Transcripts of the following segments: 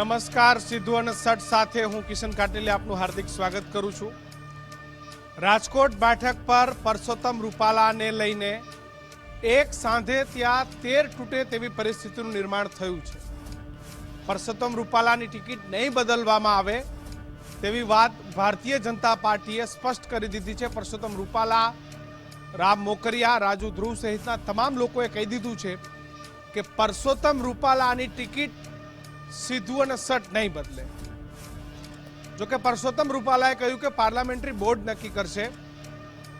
નમસ્કાર, સિદ્ધુ અને સટ સાથે હું કિશન કાટેલે આપનું હાર્દિક સ્વાગત કરું છું. રાજકોટ બેઠક પર પરસોત્તમ રૂપાલાને લઈને એક સાંધે ત્યાં તેર તૂટે તેવી પરિસ્થિતિનું નિર્માણ થયું છે. પરસોત્તમ રૂપાલાની ટિકિટ નહીં બદલવામાં આવે તેવી વાત ભારતીય જનતા પાર્ટીએ સ્પષ્ટ કરી દીધી છે. પરસોત્તમ રૂપાલા, રામ મોકરિયા, રાજુ ધ્રુવ સહિતના તમામ લોકોએ કહી દીધું છે કે પરસોત્તમ રૂપાલાની ટિકિટ સીધું અને સટ નહીં બદલે. જોકે પરસોત્તમ રૂપાલાએ કહ્યું કે પાર્લામેન્ટરી બોર્ડ નક્કી કરશે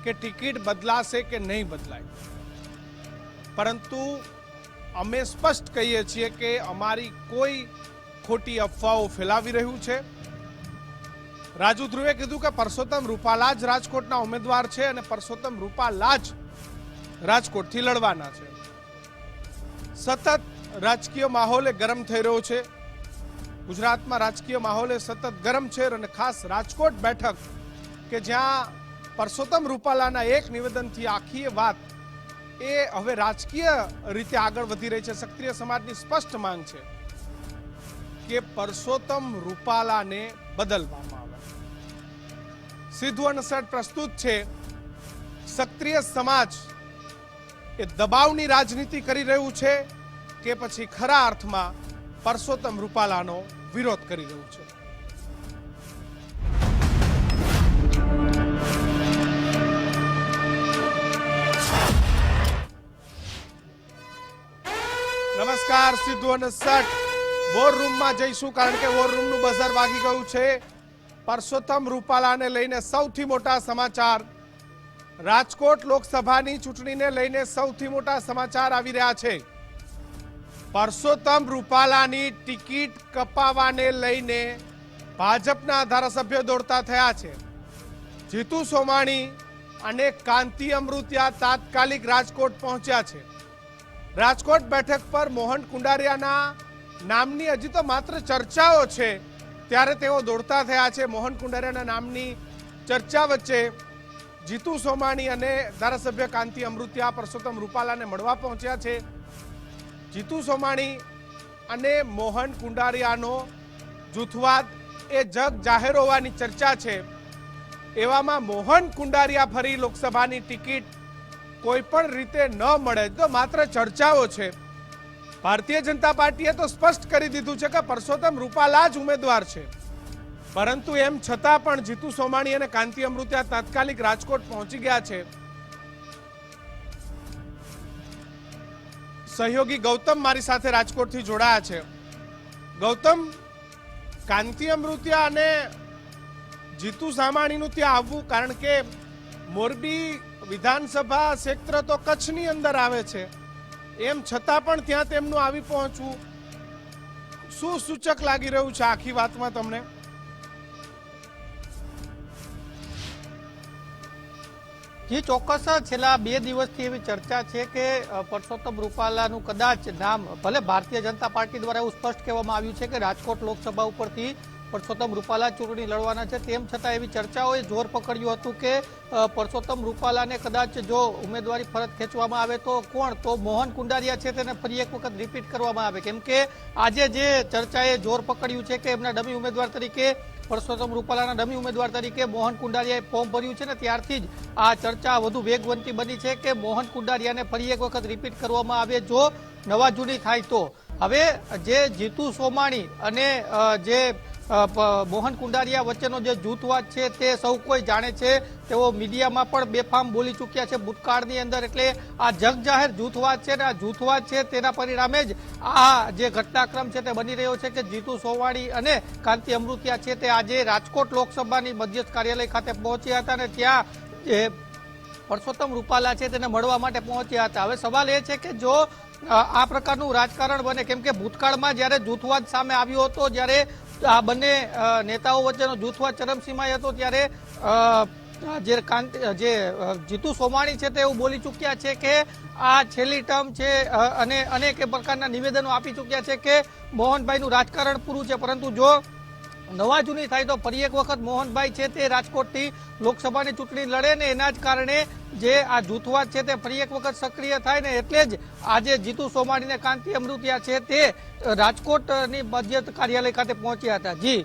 કે ટિકિટ બદલાશે કે નહીં બદલાય. પરંતુ અમે સ્પષ્ટ કહીએ છીએ કે અમારી કોઈ ખોટી અફવાઓ ફેલાવી રહ્યું છે. રાજુ ધ્રુવે કીધું કે પરસોત્તમ રૂપાલા જ રાજકોટના ઉમેદવાર છે અને પરસોત્તમ રૂપાલા જ રાજકોટથી લડવાના છે. સતત રાજકીય માહોલ ગરમ થઈ રહ્યો છે. ગુજરાતમાં રાજકીય માહોલ સતત ગરમ છે અને ખાસ રાજકોટ બેઠક કે જ્યાં પરસોત્તમ રૂપાલાના એક નિવેદનથી આખી વાત એ હવે રાજકીય રીતે આગળ વધી રહી છે. ક્ષત્રિય સમાજની સ્પષ્ટ માંગ છે કે પરસોત્તમ રૂપાલાને બદલવામાં આવે. સિદ્ધુ અને પ્રસ્તુત છે, ક્ષત્રિય સમાજ એ દબાવની રાજનીતિ કરી રહ્યું છે કે પછી ખરા અર્થમાં પરસોત્તમ રૂપાલાનો વિરોધ કરી રહ્યું છે. નમસ્કાર, સિદ્ધુ અને સટ વોર રૂમમાં જઈશું કારણ કે વોર રૂમનું બઝર વાગી ગયું છે. પરસોત્તમ રૂપાલાને લઈને સૌથી મોટા સમાચાર. રાજકોટ લોકસભાની ચૂંટણીને લઈને સૌથી મોટા સમાચાર આવી રહ્યા છે. પરસોત્તમ રૂપાલાની ટિકિટ કપાવાને લઈને ભાજપના ધારાસભ્યો દોડતા થયા છે. જીતુ સોમાણી અને કાંતિ અમૃતિયા તાત્કાલિક રાજકોટ પહોંચ્યા છે. રાજકોટ બેઠક પર મોહન કુંડારિયાના નામની હજી તો માત્ર ચર્ચાઓ છે, ત્યારે તેઓ દોડતા થયા છે. મોહન કુંડારિયાના નામની ચર્ચા વચ્ચે જીતુ સોમાણી અને ધારાસભ્ય કાંતિ અમૃતિયા પરસોત્તમ રૂપાલાને મળવા પહોંચ્યા છે. જીતુ સોમાણી અને મોહન કુંડારિયાનો જૂથવાદ એ જગ જાહેર હોવાની ચર્ચા છે. એવામાં મોહન કુંડારિયા ફરી લોકસભાની ટિકિટ કોઈ પણ રીતે ન મળે તો માત્ર ચર્ચાઓ છે. ભારતીય જનતા પાર્ટીએ તો સ્પષ્ટ કરી દીધું છે કે પરસોત્તમ રૂપાલા જ ઉમેદવાર છે. પરંતુ એમ છતાં પણ જીતુ સોમાણી અને કાંતિ અમૃત્યા તાત્કાલિક રાજકોટ પહોંચી ગયા છે. સહયોગી ગૌતમ મારી સાથે રાજકોટથી જોડાયા છે. ગૌતમ, કાંતિ અમૃત્યા અને જીતુ સામાણીનું ત્યાં આવવું, કારણ કે મોરબી વિધાનસભા ક્ષેત્ર તો કચ્છની અંદર આવે છે. એમ છતાં પણ ત્યાં તેમનું આવી પહોંચવું શું સૂચક લાગી રહ્યું છે આખી વાતમાં તમને. જી ચોક્કસ છેલ્લા બે દિવસથી એવી ચર્ચા છે કે પરસોત્તમ રૂપાલાનું કદાચ નામ ભલે ભારતીય જનતા પાર્ટી દ્વારા એવું સ્પષ્ટ કહેવામાં આવ્યું છે કે રાજકોટ લોકસભા ઉપરથી પરસોત્તમ રૂપાલા ચૂંટણી લડવાના છે, તેમ છતાં એવી ચર્ચાઓએ જોર પકડ્યું હતું કે પરસોત્તમ રૂપાલાને કદાચ જો ઉમેદવારી ફરજ ખેંચવામાં આવે તો કોણ? તો મોહન કુંડારિયા છે તેને ફરી એક વખત રિપીટ કરવામાં આવે. કેમ કે આજે જે ચર્ચાએ જોર પકડ્યું છે કે એમના ડમી ઉમેદવાર તરીકે પરસોત્તમ રૂપાલાના ડમી ઉમેદવાર તરીકે મોહન કુંડારિયાએ ફોર્મ ભર્યું છે ને ત્યારથી જ આ ચર્ચા વધુ વેગવંતી બની છે કે મોહન કુંડારિયાને ફરી એક વખત રિપીટ કરવામાં આવે જો નવા જૂની થાય તો. હવે જે જીતુ સોમાણી અને જે મોહન કુંડારિયા વચ્ચેનો જે જૂથવાદ છે તે સૌ કોઈ જાણે છે. તેઓ મીડિયામાં પણ બેફામ બોલી ચૂક્યા છે ભૂતકાળની અંદર. એટલે આ જગજાહેર જૂથવાદ છે ને આ જૂથવાદ છે તેના પરિણામે જ આ જે ઘટનાક્રમ છે તે બની રહ્યો છે કે જીતુ સોવાણી અને કાંતિ અમૃતિયા છે તે આજે રાજકોટ લોકસભાની મધ્યસ્થ કાર્યાલય ખાતે પહોંચ્યા હતા અને ત્યાં જે પરસોત્તમ રૂપાલા છે તેને મળવા માટે પહોંચ્યા હતા. હવે સવાલ એ છે કે જો આ પ્રકારનું રાજકારણ બને, કેમ કે ભૂતકાળમાં જ્યારે જૂથવાદ સામે આવ્યો હતો, જ્યારે આ બંને નેતાઓ વચ્ચેનો જૂથવા ચરમસીમાએ હતો ત્યારે જે કાંતિ, જે જીતુ સોમાણી છે તે એવું બોલી ચૂક્યા છે કે આ છેલ્લી ટર્મ છે અને અનેક પ્રકારના નિવેદનો આપી ચૂક્યા છે કે મોહનભાઈનું રાજકારણ પૂરું છે. પરંતુ જો નવા જૂની થાય તો ફરી એક વખત મોહનભાઈ છે તે રાજકોટથી લોકસભાની ચૂંટણી લડે ને એના જ કારણે જે આ જૂથવાદ છે તે ફરી એક વખત સક્રિય થાય ને એટલે જ આજે જીતુ સોમાણી ને કાંતિ અમૃતિયા છે તે રાજકોટની મધ્ય કાર્યાલય ખાતે પહોંચ્યા હતા. જી.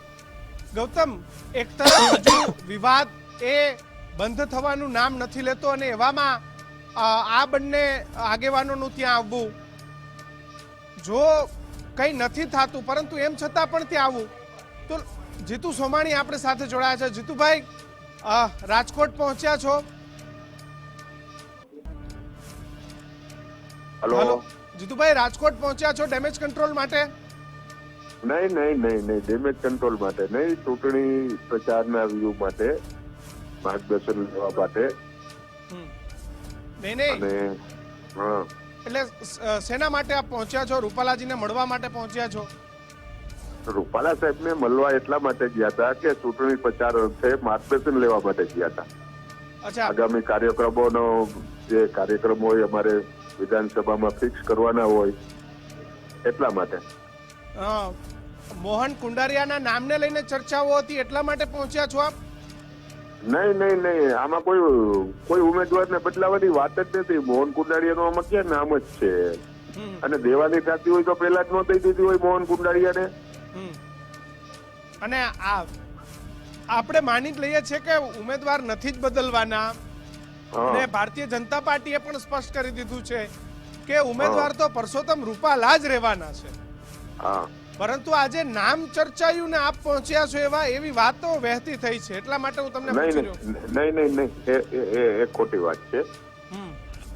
ગૌતમ, એક તરફ વિવાદ એ બંધ થવાનું નામ નથી લેતો અને એવામાં આ બંને આગેવાનોનું ત્યાં આવવું જો કંઈ નથી થતું, પરંતુ એમ છતાં પણ ત્યાં આવવું, તો જીતુ સોમાણી આપણે સાથે જોડાયા છે. જીતુભાઈ રાજકોટ પહોંચ્યા છો? હલો. જીતુભાઈ રાજકોટ પહોંચ્યા છો ડેમેજ કંટ્રોલ માટે? નહીં નહીં નહીં નહીં ડેમેજ કંટ્રોલ માટે નહીં. ચૂંટણી પ્રચારના વ્યૂ માટે માર્ગદર્શન લેવા માટે. નહીં નહીં. એટલે સેના માટે આપ પહોંચ્યા છો? રૂપાલાજીને મળવા માટે પહોંચ્યા છો? રૂપાલા સાહેબને મળવા એટલા માટે ગયા હતા કે ચૂંટણી પ્રચાર છે માર્ગદર્શન લેવા માટે ગયા હતા. આગામી આગામી કાર્યક્રમોનો જે કાર્યક્રમ હોય અમારે વિધાનસભામાં ફિક્સ કરવાના હોય એટલા માટે. મોહન કુંડારિયાના નામને લઈને ચર્ચાઓ હતી એટલા માટે પહોંચ્યા છો આપ? નહીં નહીં નહીં આમાં કોઈ કોઈ ઉમેદવારને બદલાવાની વાત જ નથી. મોહન કુંડારિયાનું આમાં ક્યાં નામ જ છે? અને દેવાની થતી હોય તો પહેલા જ નોંધાઈ દીધી હોય મોહન કુંડારિયાને. અને આ આપણે માની જ લઈએ છીએ કે ઉમેદવાર નથી જ બદલવાના. અને ભારતીય જનતા પાર્ટીએ પણ સ્પષ્ટ કરી દીધું છે કે ઉમેદવાર તો પરસોત્તમ રૂપાલા જ રહેવાના છે. પરંતુ આજે નામ ચર્ચાયું ને આપ પહોંચ્યા છો એવા એવી વાતો વહેતી થઈ છે. એટલા માટે હું તમને નહીં નહીં નહીં એ એ- ખોટી વાત છે.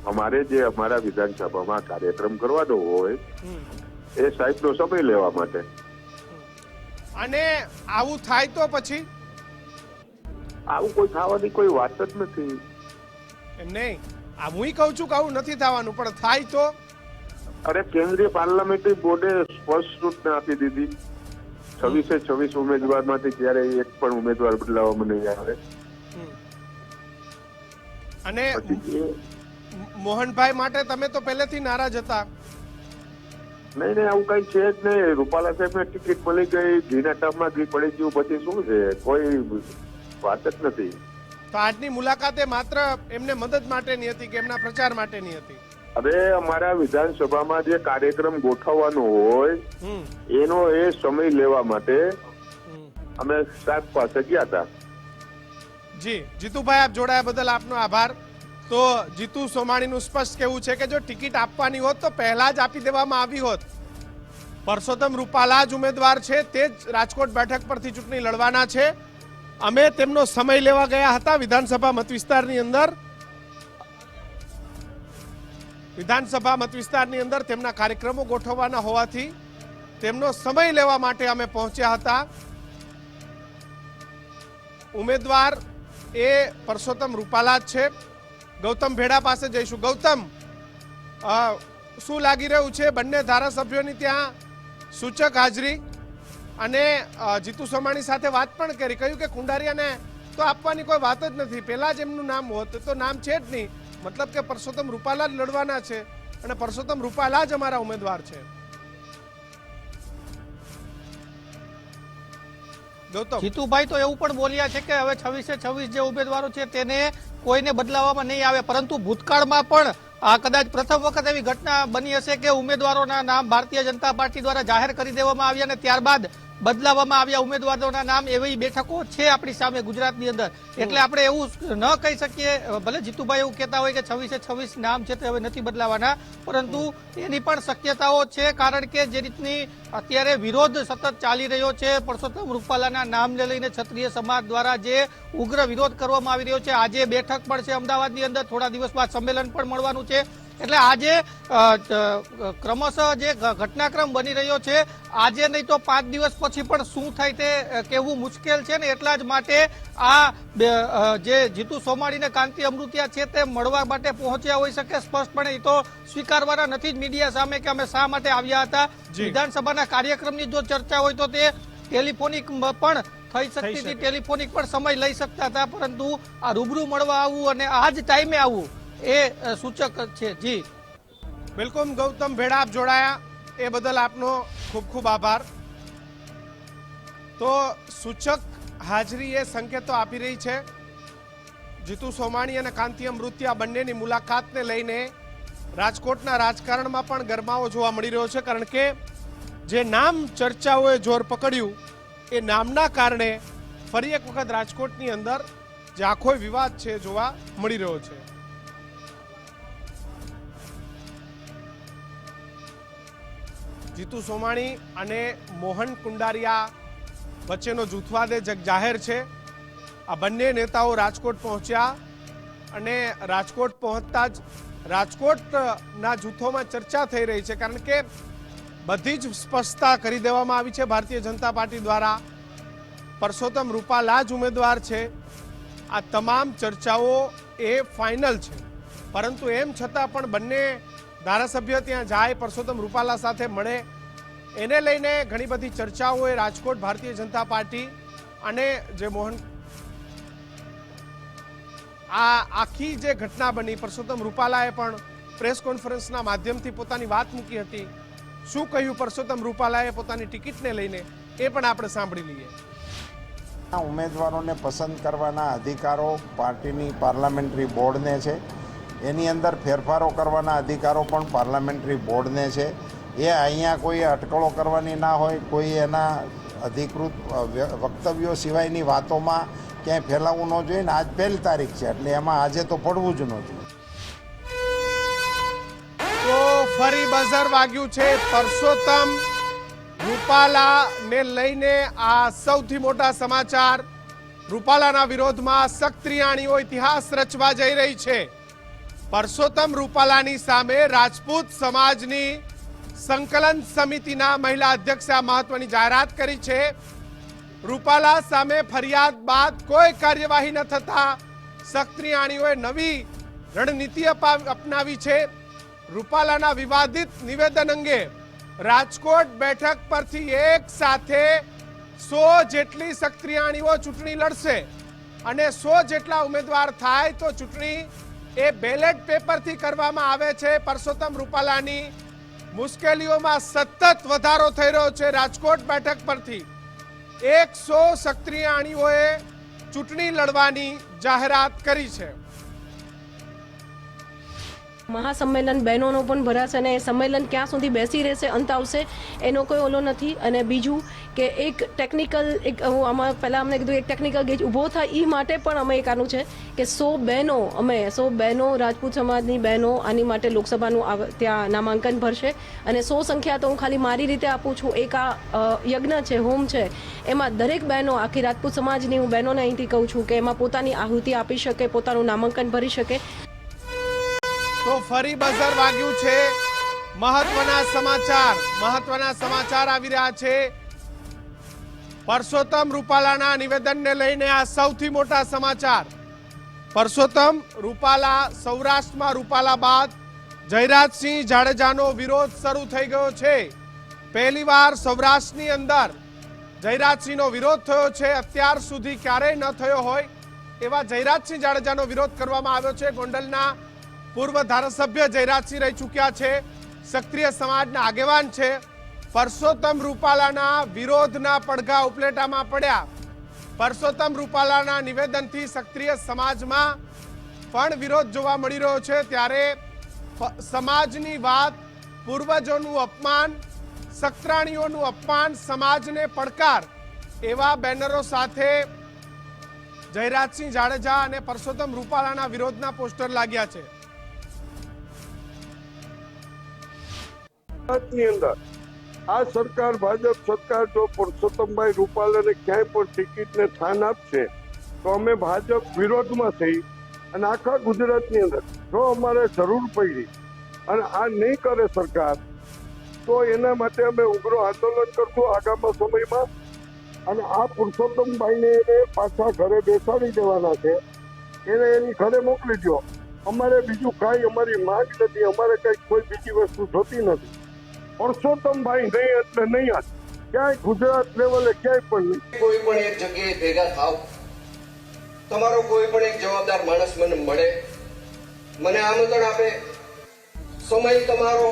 અમારે જે અમારા વિધાનસભામાં કાર્યક્રમ કરવાનો હોય. એ સાહેબનો સમય લેવા માટે. અને આવું થાય તો પછી? આવું કોઈ થવાની કોઈ વાત જ નથી. એમ નહીં. આ હું કહું છું કે આવું નથી થવાનું પણ થાય તો? અરે કેન્દ્રીય પાર્લામેન્ટરી બોર્ડે સ્પષ્ટ સૂચના આપી દીધી. છવ્વીસે છવ્વીસ ઉમેદવારમાંથી ક્યારે એક પણ ઉમેદવાર બદલાવામાં નહીં આવે. અને મોહનભાઈ માટે તમે તો પહેલેથી નારાજ હતા. નહીં નહીં આવું કઈ છે જ નહીં. રૂપાલા સાહેબને ટિકિટ મળી ગઈ ઘીના ટપમાં ઘી પડી ગયું પછી શું છે? કોઈ વાત જ નથી. તો આજની મુલાકાતે માત્ર એમને મદદ માટેની હતી કે એમના પ્રચાર માટેની હતી? હવે અમારા વિધાનસભામાં જે કાર્યક્રમ ગોઠવવાનો હોય એનો એ સમય લેવા માટે અમે સાહેબ પાસે ગયા હતા. જી જીતુભાઈ આપ જોડાયા બદલ આપનો આભાર. તો જીતુ સોમાણીનું સ્પષ્ટ કેવું છે કે જો ટિકિટ આપવાની હોત તો પહેલા જ આપી દેવામાં આવી હોત. પરસોત્તમ રૂપાલા જ ઉમેદવાર છે, તે જ રાજકોટ બેઠક પરથી ચૂંટણી લડવાના છે. અમે તેમનો સમય લેવા ગયા હતા વિધાનસભા મત વિસ્તારની અંદર. વિધાનસભા મતવિસ્તારની અંદર તેમના કાર્યક્રમો ગોઠવવાના હોવાથી તેમનો સમય લેવા માટે અમે પહોંચ્યા હતા. ઉમેદવાર એ પરસોત્તમ રૂપાલા છે. ગૌતમ ભેડા પાસે જઈશું. ગૌતમ શું લાગી રહ્યું છે બંને ધારાસભ્યોની ત્યાં સૂચક હાજરી? અને જીતુ સોમાણી સાથે વાત પણ કરી. કહ્યું કે કુંડારિયાને તો આપવાની કોઈ વાત જ નથી. પહેલા જ એમનું નામ હોત, તો નામ છે જ નહીં. મતલબ કે પરસોત્તમ રૂપાલા જ લડવાના છે. અને પરસોત્તમ રૂપાલા જ અમારા ઉમેદવાર છે. જીતુભાઈ તો એવું પણ બોલ્યા છે કે હવે છવ્વીસે છવ્વીસ જે ઉમેદવારો છે તેને કોઈને બદલાવવામાં નહીં આવે, પરંતુ ભૂતકાળમાં પણ આ કદાચ પ્રથમ વખત એવી ઘટના બની હશે કે ઉમેદવારોના નામ ભારતીય જનતા પાર્ટી દ્વારા જાહેર કરી દેવામાં આવ્યા અને ત્યારબાદ બદલાવવામાં આવ્યા ઉમેદવારોના નામ એવી બેઠકો છે આપણી સામે ગુજરાતની અંદર. એટલે આપણે એવું ન કહી શકીએ ભલે જીતુભાઈ એવું કહેતા હોય કે છવ્વીસે છવ્વીસ નામ છે તે હવે નથી બદલાવાના. પરંતુ એની પણ શક્યતાઓ છે, કારણ કે જે રીતની અત્યારે વિરોધ સતત ચાલી રહ્યો છે, પરસોત્તમ રૂપાલાના નામને લઈને ક્ષત્રિય સમાજ દ્વારા જે ઉગ્ર વિરોધ કરવામાં આવી રહ્યો છે. આજે બેઠક પણ છે અમદાવાદની અંદર. થોડા દિવસ બાદ સંમેલન પણ મળવાનું છે. એટલે આજે ક્રમશઃ જે ઘટનાક્રમ બની રહ્યો છે આજે નહીં તો પાંચ દિવસ પછી પણ શું થાય તે કહેવું મુશ્કેલ છે ને એટલા જ માટે આ જે જીતુ સોમાણી ને કાંતિ અમૃતિયા છે તે મળવા માટે પહોંચ્યા હોઈ શકે સ્પષ્ટપણે. એ તો સ્વીકારવાના નથી જ મીડિયા સામે કે અમે શા માટે આવ્યા હતા. વિધાનસભાના કાર્યક્રમની જો ચર્ચા હોય તો તે ટેલિફોનિક પણ થઈ શકતી હતી. ટેલિફોનિક પણ સમય લઈ શકતા હતા પરંતુ આ રૂબરૂ મળવા આવવું અને આ જ ટાઈમે આવવું એ સૂચક છે. જી. બિલકુલ ગૌતમ ભેડા, આપ જોડાયા. એ બદલ આપનો ખૂબ ખૂબ આભાર. તો સૂચક હાજરી એ સંકેતો આપી રહી છે. જીતુ સોમાણી અને કાંતિ અમૃત્ય બંનેની મુલાકાતને લઈને રાજકોટના રાજકારણમાં પણ ગરમાવો જોવા મળી રહ્યો છે, કારણ કે જે નામ ચર્ચાઓએ જોર પકડ્યું, એ નામના કારણે ફરી એક વખત રાજકોટની અંદર જે આખો વિવાદ છે જોવા મળી રહ્યો છે. જીતુ સોમાણી અને મોહન કુંડારિયા વચ્ચેનો જૂથવાદ જગ, જાહેર છે. આ બંને નેતાઓ રાજકોટ પહોંચ્યા અને રાજકોટ પહોંચતા જ રાજકોટના જૂથોમાં ચર્ચા થઈ રહી છે, કારણ કે બધી જ સ્પષ્ટતા કરી દેવામાં આવી છે ભારતીય જનતા પાર્ટી દ્વારા. પરસોત્તમ રૂપાલા જ ઉમેદવાર છે. આ તમામ ચર્ચાઓ એ ફાઇનલ છે. પરંતુ એમ છતાં પણ બંને ધારાસભ્ય ત્યાં જાય, પરસોત્તમ રૂપાલા સાથે મળે. એને લઈને ઘણી બધી ચર્ચાઓ એ રાજકોટ ભારતીય જનતા પાર્ટી અને જે મોહન આ આખી જે ઘટના બની, પરસોત્તમ રૂપાલાએ પણ પ્રેસ કોન્ફરન્સના માધ્યમથી પોતાની વાત મૂકી હતી. શું કહ્યું પરસોત્તમ રૂપાલાએ પોતાની ટિકિટને લઈને? એ પણ આપણે સાંભળી લઈએ. ઉમેદવારોને પસંદ કરવાના અધિકારો પાર્ટીની પાર્લામેન્ટરી બોર્ડને છે. એની અંદર ફેરફારો કરવાના અધિકારો પણ પાર્લામેન્ટરી બોર્ડને છે. એ અહીંયા કોઈ અટકળો કરવાની ના હોય, કોઈ એના અધિકૃત વક્તવ્યો સિવાયની વાતોમાં ક્યાંય ફેલાવવું ન જોઈએ ને આજ પહેલી તારીખ છે, એટલે એમાં આજે તો પડવું જ ન જોઈએ તો ફરી બઝર વાગ્યું છે પરસોત્તમ. રૂપાલા ને લઈને આ સૌથી મોટા સમાચાર. રૂપાલાના વિરોધમાં સક્રિયાણીઓ ઇતિહાસ રચવા જઈ રહી છે. પરસોત્તમ રૂપાલાની સામે રાજપૂત સમાજની સંકલન સમિતિના મહિલા અધ્યક્ષે આ મહત્વની જાહેરાત કરી છે. રૂપાલા સામે ફરિયાદ બાદ કોઈ કાર્યવાહી ન થતા સક્રિયાણીઓએ નવી રણનીતિ અપા- અપનાવી છે. રૂપાલાના વિવાદિત નિવેદન અંગે રાજકોટ બેઠક પરથી એક સાથે સો જેટલી સક્રિયાણીઓ ચૂંટણી લડશે અને સો જેટલા ઉમેદવાર થાય તો ચૂંટણી એ બેલેટ પેપરથી કરવામાં આવે છે. પરસોત્તમ રૂપાલાની મુશ્કેલીઓમાં સતત વધારો થઈ રહ્યો છે રાજકોટ બેઠક પરથી. એકસો સક્રિયાણીઓએ ચૂંટણી લડવાની જાહેરાત કરી છે. મહાસંમેલન બહેનોનો પણ ભરાશે અને એ સંમેલન ક્યાં સુધી બેસી રહેશે, અંત આવશે, એનો કોઈ ઓલો નથી. અને બીજું કે એક ટેકનિકલ એક આમાં પહેલાં અમને કીધું, એક ટેકનિકલ ગેજ ઊભો થાય એ માટે પણ અમે એક આનું છે કે સો બહેનો, અમે સો બહેનો, રાજપૂત સમાજની બહેનો, આની માટે લોકસભાનું ત્યાં નામાંકન ભરશે. અને સો સંખ્યા તો હું ખાલી મારી રીતે આપું છું, એક આ યજ્ઞ છે, હોમ છે, એમાં દરેક બહેનો, આખી રાજપૂત સમાજની હું બહેનોને અહીંથી કહું છું કે એમાં પોતાની આહુતિ આપી શકે, પોતાનું નામાંકન ભરી શકે. તો ફરી બઝર વાગ્યું છે. મહત્વના સમાચાર મહત્વના સમાચાર આવી રહ્યા છે. પરસોત્તમ રૂપાલાના નિવેદનને લઈને આ સૌથી મોટા સમાચાર. પરસોત્તમ રૂપાલા સૌરાષ્ટ્રમાં રૂપાલા બાદ જયરાજસિંહ જાડેજાનો વિરોધ શરૂ થઈ ગયો છે. પહેલીવાર સૌરાષ્ટ્રની અંદર જયરાજસિંહનો વિરોધ થયો છે. અત્યાર સુધી ક્યારેય ન થયો હોય એવા જયરાજસિંહ જાડેજાનો વિરોધ કરવામાં આવ્યો છે ગોંડલના પૂર્વ ધારાસભ્ય જયરાજસિંહ રહી ચૂક્યા છે. સક્રિય સમાજના આગેવાન છે. પરસોત્તમ રૂપાલાના વિરોધના પડઘા ઉપલેટામાં પડ્યા. પરસોત્તમ રૂપાલાના નિવેદનથી સક્રિય સમાજમાં પણ વિરોધ જોવા મળી રહ્યો છે. ત્યારે સમાજની વાત, પૂર્વજોનું અપમાન સક્રાણીઓનું અપમાન, સમાજને પડકાર એવા બેનરો સાથે જયરાજસિંહ જાડેજા અને પરસોત્તમ રૂપાલાના વિરોધના પોસ્ટર લાગ્યા છે. ગુજરાતની અંદર આ સરકાર, ભાજપ સરકાર જો પુરુષોત્તમભાઈ રૂપાલાને ક્યાંય પણ ટિકિટને સ્થાન આપશે, તો અમે ભાજપ વિરોધમાં થઈ અને આખા ગુજરાતની અંદર જો અમારે જરૂર પડી અને આ નહીં કરે સરકાર, તો એના માટે અમે ઉગ્ર આંદોલન કરશું આગામી સમયમાં. અને આ પુરુષોત્તમભાઈને એને પાછા ઘરે બેસાડી દેવાના છે. એને એની ઘરે મોકલી દો અમારે બીજું કાંઈ અમારી માંગ નથી, અમારે કંઈક કોઈ બીજી વસ્તુ જોતી નથી. પરસોત્તમભાઈ નહીં એટલે નહીં જ ક્યાંય ગુજરાત લેવલે ક્યાંય પણ નહીં કોઈ પણ એક જગ્યાએ ભેગા થાવ તમારો કોઈ પણ એક જવાબદાર માણસ મને મળે મને આમંત્રણ આપે સમય તમારો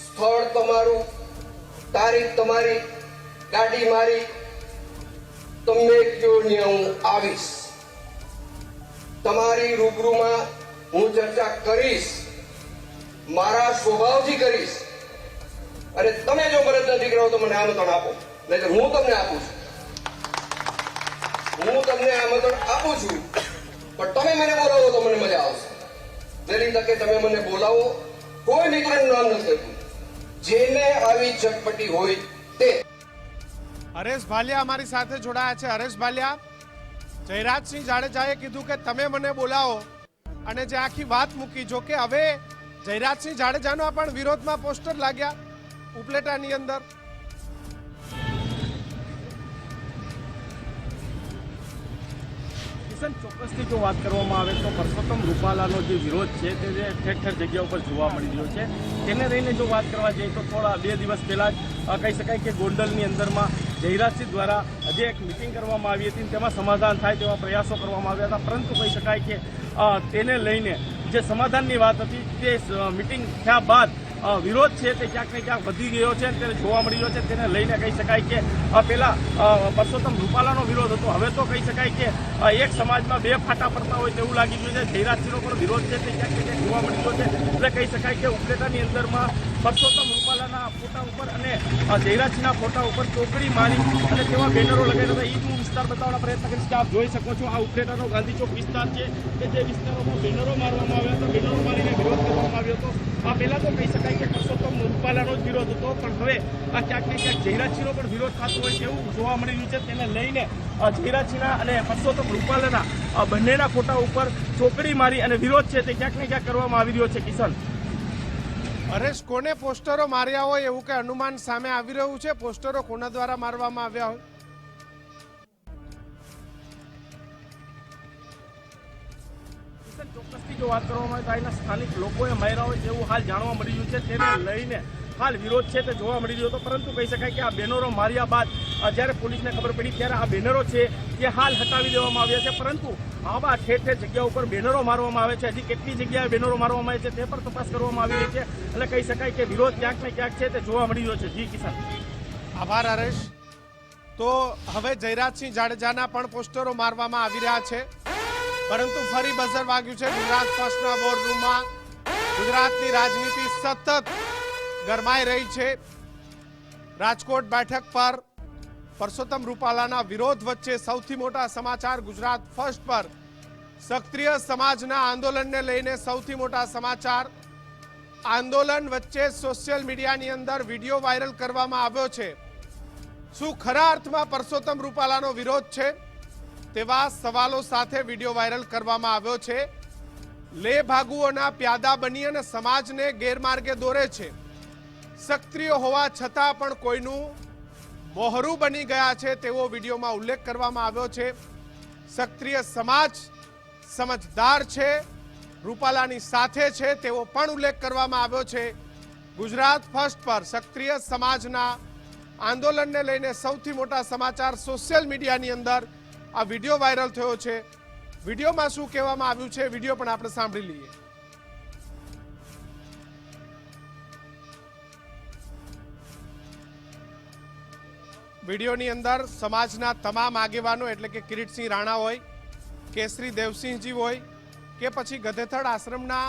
સ્થળ તમારું તારીખ તમારી ગાડી મારી તમે કયો ને હું આવીશ તમારી રૂબરૂમાં હું ચર્ચા કરીશ મારા સ્વભાવથી કરીશ અને તમે જો મદદ નથી કરો તો મને આમંત્રણ આપો. નહીં હું તમને આપું છું. હું તમને આમંત્રણ આપું છું. પણ તમે મને બોલાવો તો મને મજા આવશે. જેની તકે તમે મને બોલાવો, કોઈ મિત્રનું નામ નથી લખ્યું. જેને આવી ચટપટી હોય તે. હરેશ ભાલિયા અમારી સાથે જોડાયા છે. હરેશ ભાલિયા, જયરાજસિંહ જાડેજાએ કીધું કે તમે મને બોલાવો અને જે આખી વાત મૂકી, જો કે હવે જયરાજસિંહ જાડેજાનો પણ વિરોધમાં પોસ્ટર લાગ્યા. ઉપલેટાની અંદર. કિશન, ચોક્કસથી જો વાત કરવામાં આવે તો પરસોત્તમ રૂપાલાનો જે વિરોધ છે તે જે ઠેર ઠેર જગ્યા ઉપર જોવા મળી રહ્યો છે. તેને લઈને જો વાત કરવા જઈએ તો થોડા બે દિવસ પહેલાં જ કહી શકાય કે ગોંડલની અંદરમાં જયરાજસિંહ દ્વારા જે એક મિટિંગ કરવામાં આવી હતી તેમાં સમાધાન થાય તેવા પ્રયાસો કરવામાં આવ્યા હતા. પરંતુ કહી શકાય કે તેને લઈને જે સમાધાનની વાત હતી તે મિટિંગ થયા બાદ વિરોધ છે તે ક્યાંક ને ક્યાંક વધી ગયો છે તેને જોવા મળી રહ્યો છે. તેને લઈને કહી શકાય કે અ, પરસોત્તમ રૂપાલાનો વિરોધ હતો. હવે તો કહી શકાય કે એક સમાજમાં બે ફાટા પડતા હોય તેવું લાગી રહ્યું છે. જયરાજસિંહનો પણ વિરોધ છે તે ક્યાંક ક્યાંક જોવા મળી રહ્યો છે. એટલે કહી શકાય કે ઉપલેટાની અંદરમાં પરસોત્તમ રૂપાલાના ફોટા ઉપર અને જયરાજસિંહના ફોટા ઉપર ચોકડી મારી અને તેવા બેનરો લગાવ્યા હતા. એ હું વિસ્તાર બતાવવાનો પ્રયત્ન કરીશ કે આપ જોઈ શકો છો આ ઉપલેટાનો ગાંધી ચોક વિસ્તાર છે કે જે વિસ્તારોમાં બેનરો મારવામાં આવ્યા હતા. બેનરો મારીને વિરોધ કરવામાં આવ્યો હતો. આ પહેલા તો કહી શકાય કે પરસોત્તમ રૂપાલાનો જ વિરોધ હતો, પણ હવે આ ક્યાંક ને ક્યાંક જયરાજસિંહનો પણ વિરોધ થતો હોય તેવું જોવા મળી રહ્યું છે. તેને લઈને જયરાજસિંહના અને પરસોત્તમ રૂપાલાના બંનેના ફોટા ઉપર ચોકડી મારી અને વિરોધ છે તે ક્યાંક ને ક્યાંક કરવામાં આવી રહ્યો છે, કિશન. હરેશ કોને પોસ્ટરો માર્યા હોય એવું કે અનુમાન સામે આવી રહ્યું છે? પોસ્ટરો કોના દ્વારા મારવામાં આવ્યા હોય? જો વાત કરવામાં આવે તો અહીંના સ્થાનિક લોકોએ માર્યા હોય તેવું હાલ જાણવા મળી રહ્યું છે. તેને લઈને હાલ વિરોધ છે તે જોવા મળી રહ્યો હતો. પરંતુ કહી શકાય કે આ બેનરો માર્યા બાદ જ્યારે પોલીસને ખબર પડી ત્યારે આ બેનરો છે તે હાલ હટાવી દેવામાં આવ્યા છે. પરંતુ આવા ઠેર ઠેર જગ્યા ઉપર બેનરો મારવામાં આવે છે. હજી કેટલી જગ્યાએ બેનરો મારવામાં આવે છે તે પણ તપાસ કરવામાં આવી રહી છે. એટલે કહી શકાય કે વિરોધ ક્યાંક ને ક્યાંક છે તે જોવા મળી રહ્યો છે. જી, કિસાન. આભાર, હરેશ. તો હવે જયરાજસિંહ જાડેજાના પણ પોસ્ટરો મારવામાં આવી રહ્યા છે. પરંતુ ફરી બઝર વાગ્યું છે ગુજરાત ફર્સ્ટના બોર્ડરૂમમાં. ગુજરાતની રાજનીતિ સતત ગરમાઈ રહી છે. રાજકોટ બેઠક પર પરસોત્તમ રૂપાલાના વિરોધ વચ્ચે સૌથી મોટા સમાચાર ગુજરાત ફર્સ્ટ પર. સક્રિય સમાજના આંદોલનને લઈને સૌથી મોટા સમાચાર. આંદોલન વચ્ચે સોશિયલ મીડિયાની અંદર વીડિયો વાયરલ કરવામાં આવ્યો છે. શું ખરા અર્થમાં પરસોત્તમ રૂપાલાનો વિરોધ છે? તેવા સવાલો સાથે વીડિયો વાયરલ કરવામાં આવ્યો છે. લે ભાગુઓના પ્યાદા બની અને સમાજને ગેરમાર્ગે દોરે છે. સક્રિય હોવા છતાં પણ કોઈનું મોહરું બની ગયા છે તેવો વિડીયોમાં ઉલ્લેખ કરવામાં આવ્યો છે. સક્રિય સમાજ સમજદાર છે, રૂપાલાની સાથે છે તેવો પણ ઉલ્લેખ કરવામાં આવ્યો છે. ગુજરાત ફર્સ્ટ પર સક્રિય સમાજના આંદોલનને લઈને સૌથી મોટા સમાચાર સોશિયલ મીડિયાની અંદર આ વીડિયો વાયરલ થયો છે. વિડીયોમાં શું કહેવામાં આવ્યું છે, વીડિયો પણ આપણે સાંભળી લઈએ. વિડીયોની અંદર સમાજના તમામ આગેવાનો, એટલે કે કિરીટસિંહ રાણા હોય, કેસરી દેવસિંહજી હોય, કે પછી ગધેથડ આશ્રમના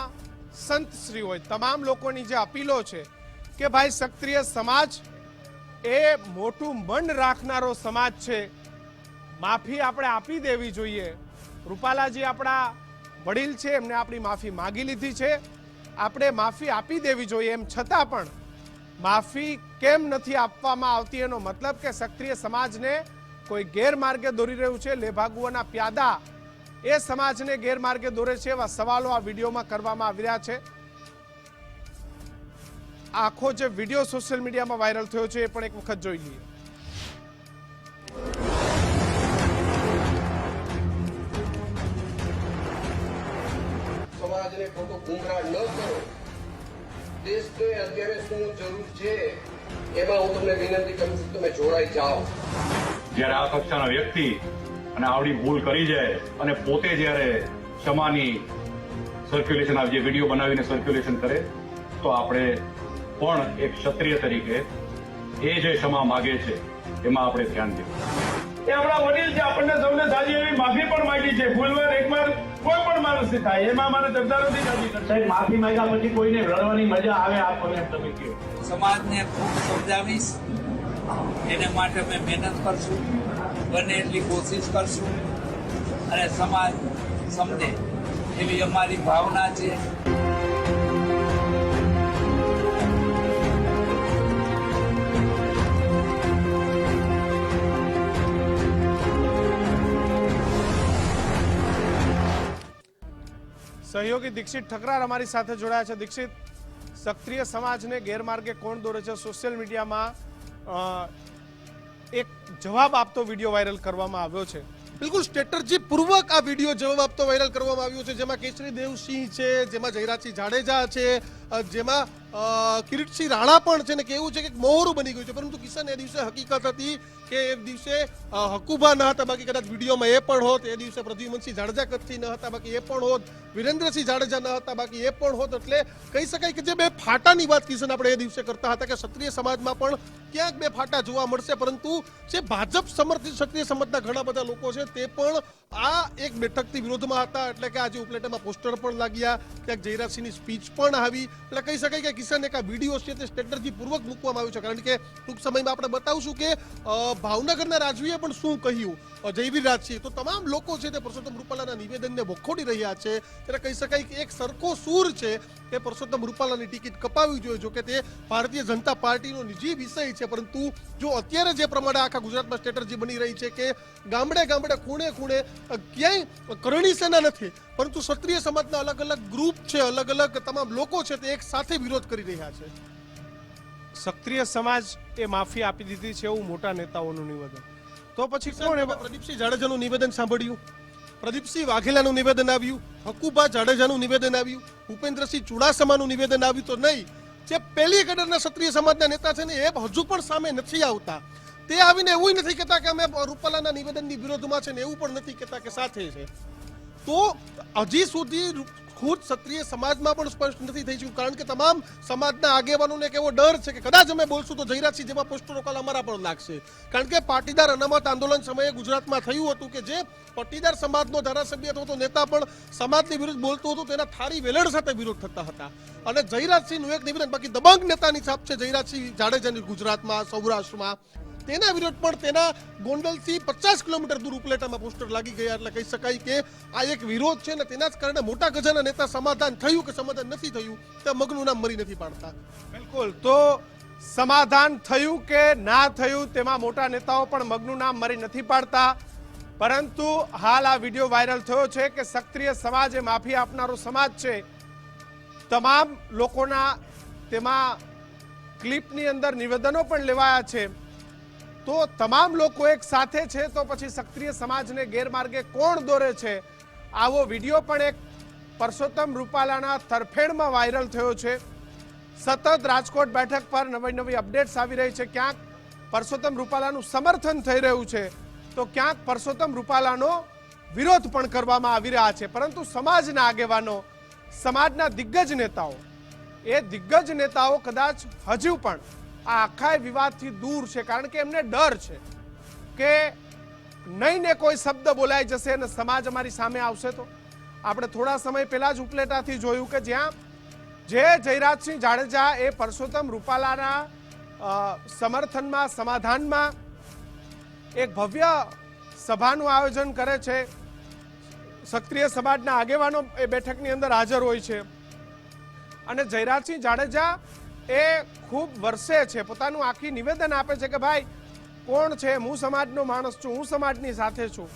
સંતશ્રી હોય, તમામ લોકોની જે અપીલો છે કે ભાઈ સક્રિય સમાજ એ મોટું મન રાખનારો સમાજ છે. માફી આપણે આપી દેવી જોઈએ. રૂપાલાજી આપણા વડીલ છે, એમને આપણી માફી માગી લીધી છે. આપણે માફી આપી દેવી જોઈએ એમ છતાં પણ માફી કેમ નથી આપવામાં આવતી એનો મતલબ કે સક્રિય સમાજને કોઈ ગેરમાર્ગે દોરી રહ્યું છે, લેભાગુઓના પ્યાદા એ સમાજને ગેરમાર્ગે દોરે છે એવા સવાલો આ વિડીયોમાં કરવામાં આવી રહ્યા છે. આખો જે વીડિયો સોશિયલ મીડિયામાં વાયરલ થયો છે એ પણ એક વખત જોઈ લઈએ. ખોટો ગુમરાહ ન કરો. દેશને અત્યારે શું જરૂર છે, એમાં હું તમને વિનંતી કરું છું, તમે જોડાઈ જાઓ. જ્યારે આ કક્ષાના વ્યક્તિ અને આવડી ભૂલ કરી જાય અને પોતે જ્યારે ક્ષમાની સર્ક્યુલેશન જે વીડિયો બનાવીને સર્ક્યુલેશન કરે, તો આપણે પણ એક ક્ષત્રિય તરીકે એ જે ક્ષમા માગે છે, એમાં આપણે ધ્યાન દેવું. એ આપણા વડીલ છે આપણને સૌને સાજી એવી માફી પણ માંગી છે. ભૂલવાર એકવાર કોઈ પણ માણસથી થાય. એમાં મારે ચર્ચા નથી થતી. સાહેબ માફી માંગ્યા પછી કોઈને રડવાની મજા આવે આપણને તમે કહો? સમાજને ખૂબ સમજાવીશ. એને માટે અમે મહેનત કરશું. બને એટલી કોશિશ કરશું. અને સમાજ સમજે એવી અમારી ભાવના છે. સહયોગી દીક્ષિત ઠકરાર અમારી સાથે જોડાયા છે. દીક્ષિત, સક્રિય સમાજને ગેરમાર્ગે કોણ દોરે છે? સોશિયલ મીડિયામાં એક જવાબ આપતો વીડિયો વાયરલ કરવામાં આવ્યો છે. બિલકુલ, સ્ટ્રેટર્જી પૂર્વક આ વીડિયો જવાબ આપતો વાયરલ કરવામાં આવ્યો છે. જેમાં કેસરી દેવસિંહ છે, જેમાં જયરાજસિંહ જાડેજા છે જેમાં કિરીટસિંહ રાણા પણ છે ને કેવું છે કે મોહરું બની ગયું છે. પરંતુ કિશન એ દિવસે હકીકત હતી કે એ દિવસે હકુભા ન હતા, બાકી કદાચ વિડીયોમાં એ પણ હોત. એ દિવસે પ્રદ્યુમનસિંહ જાડેજા કચ્છથી ન હતા, બાકી એ પણ હોત. વિરેન્દ્રસિંહ જાડેજા ન હતા, બાકી એ પણ હોત. એટલે કહી શકાય કે જે બે ફાટાની વાત કિશન આપણે એ દિવસે કરતા હતા કે ક્ષત્રિય સમાજમાં પણ ક્યાંક બે ફાટા જોવા મળશે. પરંતુ જે ભાજપ સમર્થિત ક્ષત્રિય સમાજના ઘણા બધા લોકો છે તે પણ આ એક બેઠકથી વિરોધમાં હતા. એટલે કે આજે ઉપલેટામાં પોસ્ટર પણ લાગ્યા, ક્યાંક જયરાજસિંહની સ્પીચ પણ આવી. એટલે કહી શકાય કે કિસાન એક આ વીડિયો છે તે સ્ટ્રેટર્જી પૂર્વક મૂકવામાં આવ્યું છે. કારણ કે ટૂંક સમયમાં આપણે બતાવશું કે ભાવનગરના રાજવીએ પણ શું કહ્યું? અ, જયવીર રાજસિંહ તો તમામ લોકો છે તે પરસોત્તમ રૂપાલાના નિવેદનને વખોડી રહ્યા છે. ત્યારે કહી શકાય કે એક સરખો સૂર છે તે પરસોત્તમ રૂપાલાની ટિકિટ કપાવી જોઈએ જો કે તે ભારતીય જનતા પાર્ટીનો નિજી વિષય છે. પરંતુ જો અત્યારે જે પ્રમાણે આખા ગુજરાતમાં સ્ટ્રેટર્જી બની રહી છે કે ગામડે ગામડે ખૂણે ખૂણે ક્યાંય કરણી સેના નથી પરંતુ ક્ષત્રિય સમાજના અલગ અલગ ગ્રુપ છે અલગ અલગ તમામ લોકો છે તે એક સાથે વિરોધ કરી રહ્યા છે. ક્ષત્રિય સમાજ એ માફી આપી દીધી છે એવું મોટા નેતાઓનું નિવેદન. તો પછી કોણ પ્રદીપસિંહ જાડેજાનું નિવેદન સાંભળ્યું. પ્રદીપસિંહ વાઘેલાનું નિવેદન આવ્યું. હકુબા જાડેજાનું નિવેદન આવ્યું. ભૂપેન્દ્રસિંહ ચુડાસમાનું નિવેદન આવ્યું તો નહીં. જે પહેલી કડરના ક્ષત્રિય સમાજના નેતા છે ને એ હજુ પણ સામે નથી આવતા. તે આવીને એવું નથી કહેતા કે અમે રૂપાલાના નિવેદનની વિરોધમાં છે ને એવું પણ નથી કહેતા કે સાથે છે. તો હજી સુધી ખુદ ક્ષત્રિય સમાજમાં પણ સ્પષ્ટ નથી થઈ ચુક્યું, કારણ કે તમામ સમાજના આગેવાનોને એક એવો ડર છે કે કદાચ અમે બોલશું તો જયરાજસિંહ જેવા પોસ્ટરો કાલ અમારા પણ લાગશે. કારણ કે પાટીદાર અનામત આંદોલન સમયે ગુજરાતમાં થયું હતું કે જે પાટીદાર સમાજનો ધારાસભ્ય અથવા તો નેતા પણ સમાજની વિરુદ્ધ બોલતો હતો, તેના થારી વેલણ સાથે વિરોધ થતા હતા. અને જયરાજસિંહનું એક નિવેદન બાકી દબંગ નેતાની છાપ છે. જયરાજસિંહ જાડેજાની ગુજરાતમાં, સૌરાષ્ટ્રમાં. તેના વિરોધ પણ તેના ગોંડલથી પચાસ કિલોમીટર દૂર ઉપલેટામાં પોસ્ટર લાગી ગયા. એટલે કહી શકાય કે આ એક વિરોધ છે ને તેના જ કારણે મોટા ગજાના નેતા સમાધાન થયું કે સમાધાન નથી થયું તે મગનું નામ મરી નથી પાડતા. બિલકુલ. તો સમાધાન થયું કે ના થયું તેમાં મોટા નેતાઓ પણ મગનું નામ મરી નથી પાડતા. પરંતુ હાલ આ વીડિયો વાયરલ થયો છે કે સક્રિય સમાજ એ માફી આપનારો સમાજ છે. તમામ લોકોના તેમાં ક્લિપની અંદર નિવેદનો પણ લેવાયા છે. તો તમામ લોકો એક સાથે છે, તો પછી સક્રિય સમાજને ગેરમાર્ગે કોણ દોરે છે? આવો વીડિયો પણ એક પરસોત્તમ રૂપાલાના તરફેણમાં વાયરલ થયો છે. સતત રાજકોટ બેઠક પર નવી નવી અપડેટ્સ આવી રહી છે. ક્યાંક પરસોત્તમ રૂપાલાનું સમર્થન થઈ રહ્યું છે, તો ક્યાંક પરસોત્તમ રૂપાલાનો વિરોધ પણ કરવામાં આવી રહ્યા છે. પરંતુ સમાજના આગેવાનો, સમાજના દિગ્ગજ નેતાઓ, એ દિગ્ગજ નેતાઓ કદાચ હજુ પણ આ આખા વિવાદથી દૂર છે, કારણ કે એમને ડર છે કે નહીં ને કોઈ શબ્દ બોલાઈ જશે અને સમાજ અમારી સામે આવશે તો. આપણે થોડા સમય પહેલા જ ઉપલેટાથી જોયું કે જ્યાં જે જયરાજસિંહ જાડેજા એ પરસોત્તમ રૂપાલાના સમર્થનમાં, સમાધાનમાં એક ભવ્ય સભાનું આયોજન કરે છે. સક્રિય સમાજના આગેવાનો એ બેઠકની અંદર હાજર હોય છે. અને જયરાજસિંહ જાડેજા એ ખૂબ વર્ષે છે. પોતાનું આખી નિવેદન આપે છે કે ભાઈ, કોણ છે? હું સમાજનો માણસ છું, હું સમાજની સાથે છું.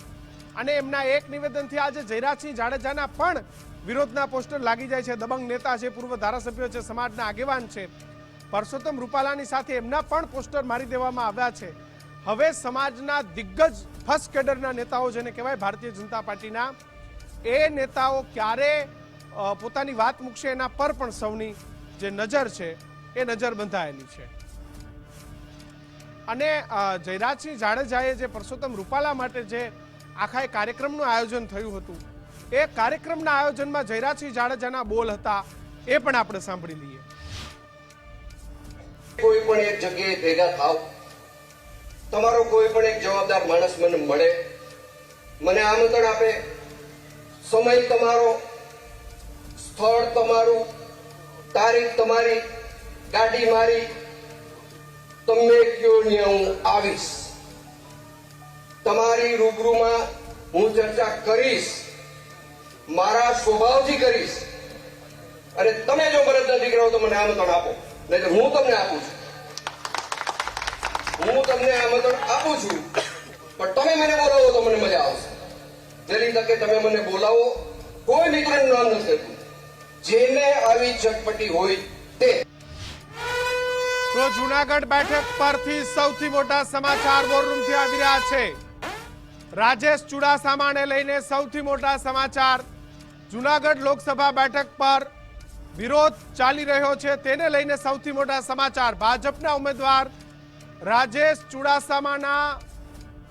અને એમના એક નિવેદનથી આજે જયરાજસિંહ જાડેજાના પણ વિરોધના પોસ્ટર લાગી જાય છે. દબંગ નેતા છે, પૂર્વ ધારાસભ્યો છે, સમાજના આગેવાન છે. પરસોત્તમ રૂપાલાની સાથે એમના પણ પોસ્ટર મારી દેવામાં આવ્યા છે. હવે સમાજના દિગ્ગજ ફર્સ્ટ કેડરના નેતાઓ જેને કહેવાય ભારતીય જનતા પાર્ટીના, એ નેતાઓ ક્યારે પોતાની વાત મૂકશે એના પર પણ સૌની જે નજર છે. એ નજર બંધાયેલી છે. અને જયરાજસિંહ જાડેજાએ જે પરસોત્તમ રૂપાલા માટે જે આખા એ કાર્યક્રમનું આયોજન થયું હતું, એ કાર્યક્રમના આયોજનમાં જયરાજસિંહ જાડેજાના બોલ હતા, એ પણ આપણે સાંભળી લઈએ. કોઈ પણ એક જગ્યાએ ભેગા થાવ, તમારો કોઈ પણ એક જવાબદાર માણસ મને મળે, મને આમંત્રણ આપે, સમય તમારો, સ્થળ તમારું, તારીખ તમારી ગાડી મારી તમે કયો ને હું આવીશ. તમારી રૂબરૂમાં હું ચર્ચા કરીશ, મારા સ્વભાવથી કરીશ. અને તમે જો મદદ નથી કરો તો મને આમંત્રણ આપો. નહીં હું તમને આપું છું. હું તમને આમંત્રણ આપું છું. પણ તમે મને બોલાવો તો મને મજા આવશે. જેની તકે તમે મને બોલાવો, કોઈ મિત્રનું નામ નથી જેને આવી ચટપટી હોય તે. તો જુનાગઢ બેઠક પરથી સૌથી મોટા સમાચાર વોરરૂમથી આવી રહ્યા છે. રાજેશ ચુડાસમાને લઈને સૌથી મોટા સમાચાર. જુનાગઢ લોકસભા બેઠક પર વિરોધ ચાલી રહ્યો છે, તેને લઈને સૌથી મોટા સમાચાર. ભાજપના ઉમેદવાર રાજેશ ચુડાસામાના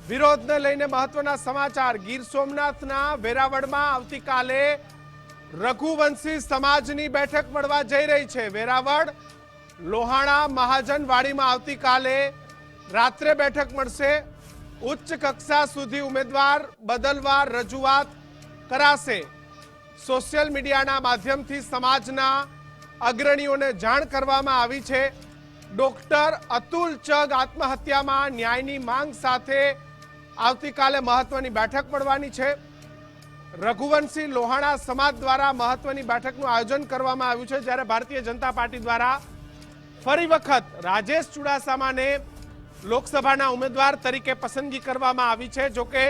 વિરોધને લઈને મહત્વના સમાચાર. ગીર સોમનાથના વેરાવળમાં આવતીકાલે રઘુવંશી સમાજની બેઠક મળવા જઈ રહી છે. વેરાવળ લોહાણા મહાજનવાડીમાં આવતીકાલે રાત્રે બેઠક મળશે. ઉચ્ચ કક્ષા સુધી ઉમેદવાર બદલવા રજૂઆત કરાશે. સોશિયલ મીડિયાના માધ્યમથી સમાજના અગ્રણીઓને જાણ કરવામાં આવી છે. ડોક્ટર અતુલ ચગ આત્મહત્યામાં ન્યાયની માંગ સાથે આવતીકાલે મહત્વની બેઠક મળવાની છે. રઘુવંશી લોહાણા સમાજ દ્વારા મહત્વની બેઠકનું આયોજન કરવામાં આવ્યું છે. જ્યારે ભારતીય જનતા પાર્ટી દ્વારા ફરી વખત રાજેશ ચુડાસામાને લોકસભાના ઉમેદવાર તરીકે પસંદગી કરવામાં આવી છે. જોકે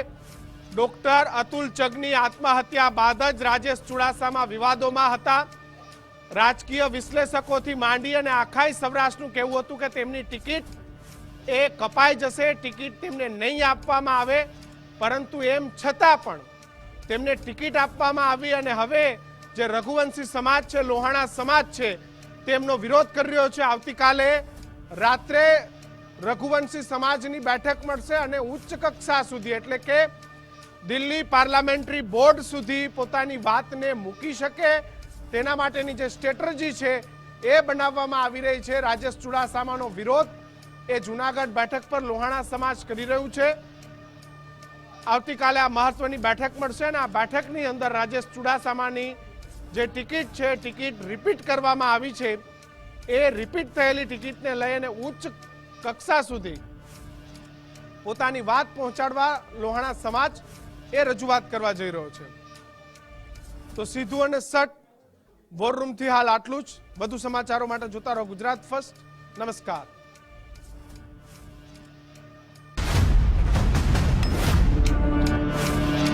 ડોક્ટર અતુલ ચગની આત્મહત્યા બાદ જ રાજેશ ચુડાસામાં વિવાદોમાં હતા. રાજકીય વિશ્લેષકોથી માંડી અને આખાય સૌરાષ્ટ્રનું કહેવું હતું કે તેમની ટિકિટ એ કપાઈ જશે, ટિકિટ તેમને નહીં આપવામાં આવે. પરંતુ એમ છતાં પણ તેમને ટિકિટ આપવામાં આવી અને હવે જે રઘુવંશી સમાજ છે, લોહાણા સમાજ છે તેમનો વિરોધ કરી રહ્યો છે. આવતીકાલે રાત્રે રઘુવંશી સમાજની બેઠક મળશે અને ઉચ્ચ કક્ષા સુધી, એટલે કે દિલ્હી પાર્લામેન્ટરી બોર્ડ સુધી પોતાની વાતને મૂકી શકે. તેના માટેની જે સ્ટ્રેટર્જી છે એ બનાવવામાં આવી રહી છે. રાજેશ ચુડાસામાનો વિરોધ એ જુનાગઢ બેઠક પર લોહાણા સમાજ કરી રહ્યું છે. આવતીકાલે આ મહત્વની બેઠક મળશે અને આ બેઠકની અંદર રાજેશ ચુડાસામાની જે ટિકિટ છે, ટિકિટ રિપીટ કરવામાં આવી છે, એ રિપીટ થયેલી ટિકિટને લઈ અને ઉચ્ચ કક્ષા સુધી પોતાની વાત પહોંચાડવા લોહાણા સમાજ એ રજૂઆત કરવા જઈ રહ્યો છે. તો સીધું અને સટ વોર રૂમથી હાલ આટલું જ. વધુ સમાચારો માટે જોતા રહો ગુજરાત ફર્સ્ટ. નમસ્કાર.